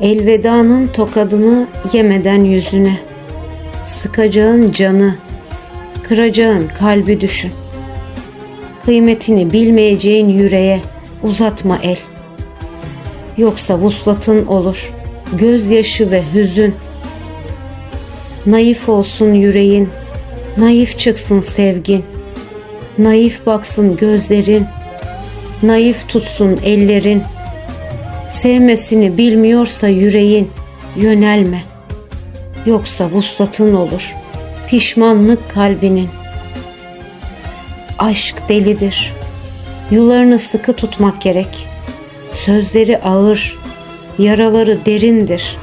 Elvedanın tokadını yemeden yüzüne. Sıkacağın canı, kıracağın kalbi düşün. Kıymetini bilmeyeceğin yüreğe uzatma el. Yoksa vuslatın olur, gözyaşı ve hüzün. Naif olsun yüreğin, naif çıksın sevgin. Naif baksın gözlerin, naif tutsun ellerin. Sevmesini bilmiyorsa yüreğin, yönelme. Yoksa vuslatın olur, pişmanlık kalbinin. Aşk delidir. Yularını sıkı tutmak gerek. Sözleri ağır, yaraları derindir.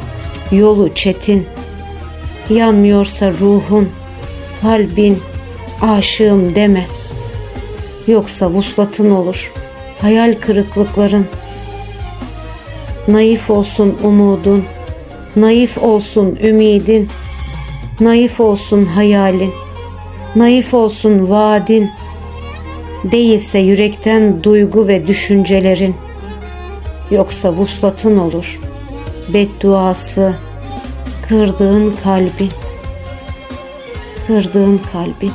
Yolu çetin. Yanmıyorsa ruhun, kalbin, aşığım deme. Yoksa vuslatın olur, hayal kırıklıkların. Naif olsun umudun, naif olsun ümidin, naif olsun hayalin, naif olsun vaadin. Değilse yürekten duygu ve düşüncelerin. Yoksa vuslatın olur, bedduası, kırdığın kalbin, kırdığın kalbin.